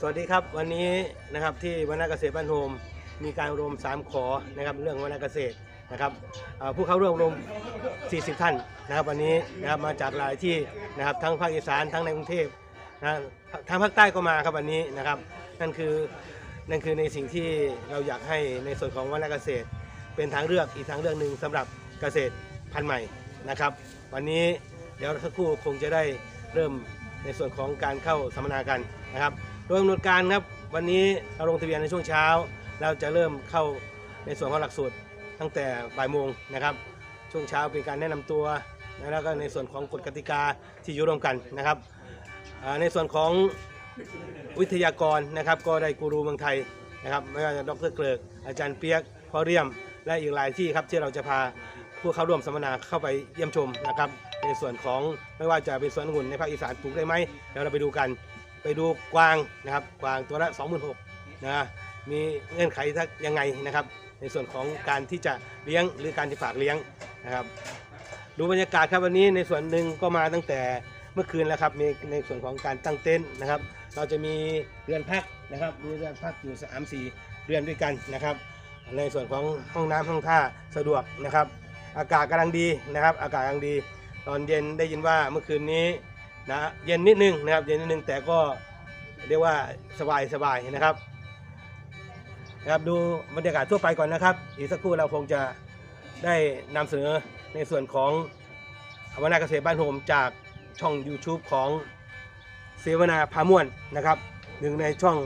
สวัสดีครับวันนี้นะครับที่วรรณเกษตรบ้านโฮมมีการอบรม3 ขอนะครับเรื่องวรรณเกษตรนะครับผู้เข้าร่วมอบรม40 ท่านนะครับ วันนี้นะครับมาจากหลายที่นะครับทั้งภาคอีสานทั้งในกรุงเทพนะทางภาคใต้ก็มาครับวันนี้นะครับ นั่นคือนั่นคือในสิ่งที่เราอยากให้ในส่วนของวรรณเกษตร เป็นทางเลือกอีกทางเลือกหนึ่งสำหรับเกษตรพันธุ์ใหม่นะครับ วันนี้เดี๋ยวสักครู่คงจะได้เริ่ม ในส่วนของการเข้าสัมมนากันนะครับ โดยกำหนดการครับวันนี้เราลงทะเบียนในช่วงเช้า เราจะเริ่มเข้าในส่วนของหลักสูตรตั้งแต่บ่ายโมงนะครับ ช่วงเช้าเป็นการแนะนำตัวแล้วก็ในส่วนของกฎกติกาที่อยู่ร่วมกันนะครับในส่วนของวิทยากรนะครับ ก็ได้กูรูเมืองไทยนะครับไม่ว่าจะดรเกลิกอาจารย์เปียกพ่อเรียมและอีกหลายที่ครับที่เราจะพา ผู้เข้าร่วมสัมมนาเข้าไปเยี่ยมชมนะครับ ในส่วนของไม่ว่าจะเป็นสวนองุ่นในภาคอีสานปลูกได้ไหมเดี๋ยวเราไปดูกัน ไปดูกวางนะครับกวางตัวละ26,000นะมีเงื่อนไขทักยังไงนะครับ ในส่วนของการที่จะเลี้ยงหรือการที่ฝากเลี้ยงนะครับ ดูบรรยากาศครับวันนี้ในส่วนหนึ่งก็มาตั้งแต่เมื่อคืนแล้วครับมีในส่วนของการตั้งเต็นท์นะครับ เราจะมีเรือนพักนะครับมีเรือนพักอยู่สามสี่เรือนด้วยกันนะครับ ในส่วนของห้องน้ำห้องท่าสะดวกนะครับ อากาศกำลังดีนะครับ อากาศกำลังดี ตอนเย็นได้ยินว่าเมื่อคืนนี้นะเย็นนิดนึงนะครับ เย็นนิดนึงแต่ก็เรียกว่าสบายสบายนะครับนะครับดูบรรยากาศทั่วไปก่อนนะครับ อีกสักครู่เราคงจะได้นำเสนอในส่วนของอวนาเกษตรบ้านโฮมจากช่อง YouTube ของเสวนาพาม่วนนะครับหนึ่งในช่อง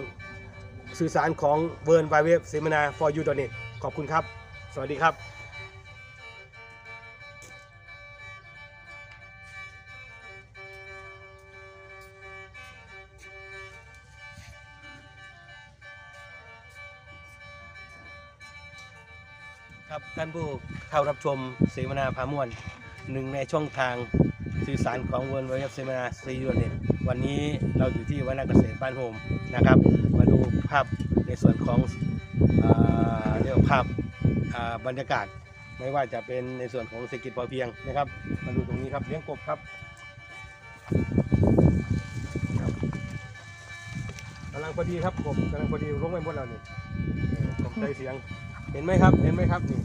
สื่อสารของเวิร์นไวเว็บเสวนา for you net ขอบคุณครับ สวัสดีครับ ครับท่านผู้เข้ารับชมเสวนาพามวนหนึ่งในช่องทางสื่อสารของเวิร์นไวเว็บเสวนาซีโรเน็ตวันนี้เราอยู่ที่วันาเกษตรบ้านโฮมนะครับ มาดูภาพในส่วนของเรียกภาพาบรรยากาศ ไม่ว่าจะเป็นในส่วนของเศรษฐกิจพอเพียงนะครับ มาดูตรงนี้ครับเลี้ยงกบครับกำลังพอดีครับกบกำลังพอดีลงไปหมดแล้วนี่เออผมใจเสียง เห็นไหมครับ เห็นไหมครับนี่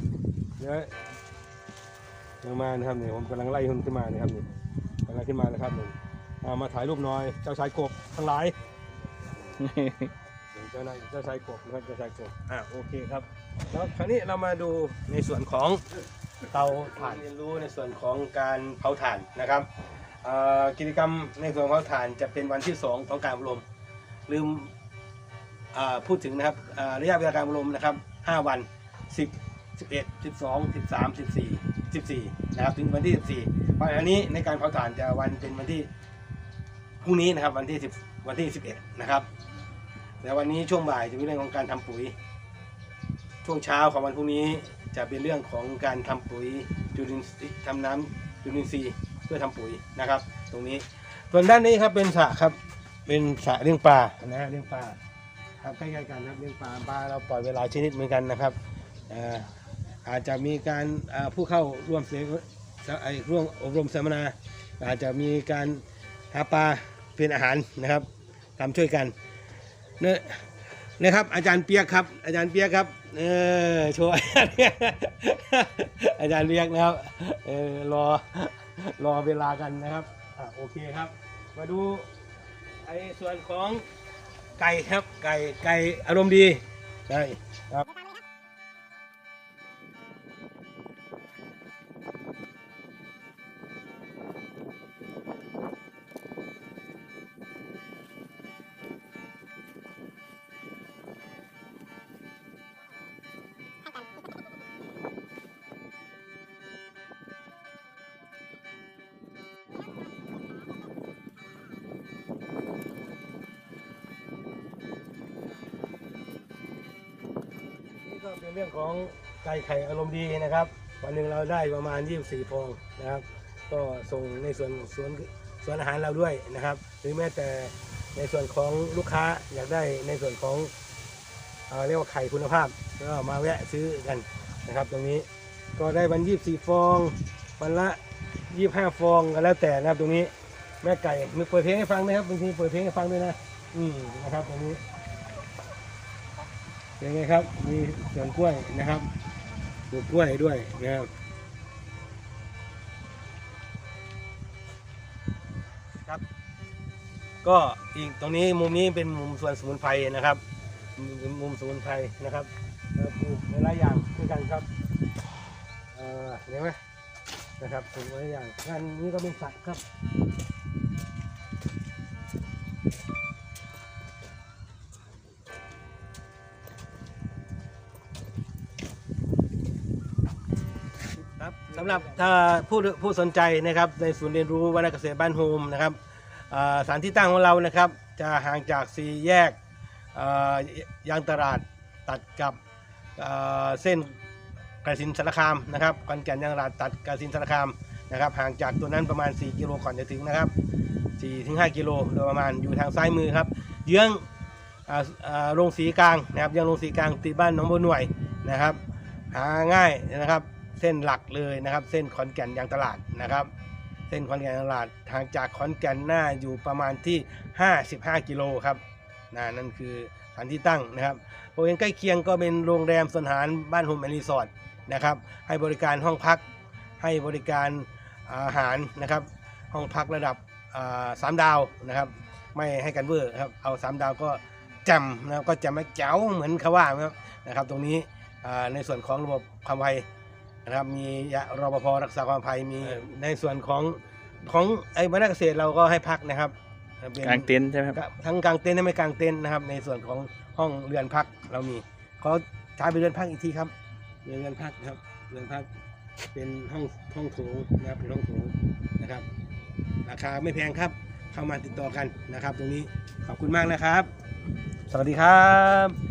เดี๋ยวลงมานะครับนี่ผมกำลังไล่คนขึ้นมานะครับนี่กำลังขึ้นมาแล้วครับนี่เอามาถ่ายรูปหน่อยเจ้าชายกบทั้งหลายเจ้านายเจ้าชายกบนะครับเจ้าชายกบอ่าโอเคครับแล้วคราวนี้เรามาดูในส่วนของเตาถ่านเรียนรู้ในส่วนของการเผาถ่านนะครับเอ่อกิจกรรมในส่วนของเผาถ่านจะเป็นวันที่สองของการอบรมลืมอ่าพูดถึงนะครับอ่าระยะเวลาการอบรมนะครับ 5วัน10 11 12 13 14 14นะครับถึงวันที่14วันอันนี้ในการเผาถ่านจะวันเป็นวันที่พรุ่งนี้นะครับวันที่10วันที่11นะครับแล้ววันนี้ช่วงบ่ายจะเป็นเรื่องของการทำปุ๋ย ช่วงเช้าของวันพรุ่งนี้จะเป็นเรื่องของการทำปุ๋ยจุลินทรีย์ทำน้ำจุลินทรีย์เพื่อทำปุ๋ยนะครับ ตรงนี้ส่วนด้านนี้ครับเป็นสระครับเป็นสระเลี้ยงปลานะฮะเลี้ยงปลา ครับใกล้ๆกันครับเลี้ยงปลาปลาเราปล่อยเวลาชนิดเหมือนกันนะครับอ่าอาจจะมีการอ่าผู้เข้าร่วมเสวไอ้ร่วมอบรมสัมมนา อาจจะมีการหาปลาเป็นอาหารนะครับทำช่วยกันเนี่ยนะครับ อาจารย์เปียกครับ อาจารย์เปียกครับเออช่วยอาจารย์เปียกนะครับเออรอรอเวลากันนะครับอะโอเคครับ มาดูไอ้ส่วนของ ไก่ครับไก่ไก่อารมณ์ดีใช่ ก็เป็นเรื่องของไก่ไข่อารมณ์ดีนะครับ วันหนึ่งเราได้ประมาณ 24ฟองนะครับ ก็ส่งในส่วนสวนสวนอาหารเราด้วยนะครับ หรือแม้แต่ในส่วนของลูกค้าอยากได้ในส่วนของเอเรียกว่าไข่คุณภาพก็มาแวะซื้อกันนะครับ ตรงนี้ก็ได้วัน 24 ฟองวันละ 25 ฟองก็แล้วแต่นะครับตรงนี้แม่ไก่มีเปิดเพลงให้ฟังนะครับบางทีเปิดเพลงให้ฟังด้วยนะอืมนะครับตรงนี้ เป็นไงครับมีสวนกล้วยนะครับปลูกกล้วยด้วยนะครับครับ ก็อีกตรงนี้มุมนี้เป็นมุมสวนสมุนไพรนะครับ มุมสมุนไพรนะครับเอ่อปลูกหลายอย่างด้วยกันครับเออเห็นไหมนะครับปลูกหลายอย่างงานนี้ก็เป็นสัตว์ครับำหรับถ้าผู้ผู้สนใจนะครับในศูนย์เรียนรู้วรรณเกษตรบ้านโฮมนะครับสถานที่ตั้งของเรานะครับ จะห่างจากสี่แยกยางตลาดตัดกับเส้นกระสินสารคามนะครับคอนแก่นยางตลาดตัดกระสินสารคามนะครับห่างจากตัวนั้นประมาณ 4 กิโลก่อนจะถึงนะครับ4ถึง5กิโลโดยประมาณอยู่ทางซ้ายมือครับ เยื้องอ่าอ่าโรงสีกลางนะครับยังโรงสีกลางติดบ้านหนองบัวหน่วยนะครับ หาง่ายนะครับ เส้นหลักเลยนะครับ เส้นขอนแก่นยางตลาดนะครับ เส้นขอนแก่นตลาดทางจากขอนแก่นหน้าอยู่ประมาณที่ 55 กิโลครับนะนั่นคือสถานที่ตั้งนะครับบริเวณใกล้เคียงก็เป็นโรงแรมสถานบ้านโฮมแอนด์รีสอร์ทนะครับ ให้บริการห้องพัก ให้บริการอาหารนะครับ ห้องพักระดับสามดาวนะครับ ไม่ให้กันเวอร์ครับ เอาสามดาวก็จำนะครับก็จำไม่แจ๋วเหมือนเขาว่านะครับนะครับ ตรงนี้ในส่วนของระบบความไว นะครับมีรปภรักษาความปลอดภัยมีในส่วนของของไอ้บรรณเกษตรเราก็ให้พักนะครับป็กลางเต็นท์ใช่ไหมครับทั้งกลางเต็นท์และไม่กลางเต็นท์นะครับ ในส่วนของห้องเรือนพักเรามีขอท้ายไปเรือนพักอีกทีครับเรือนพักครับเรือนพักเป็นห้องห้องโถงนะครับเป็นห้องโถงนะครับ ราคาไม่แพงครับ เข้ามาติดต่อกันนะครับ ตรงนี้ขอบคุณมากนะครับ สวัสดีครับ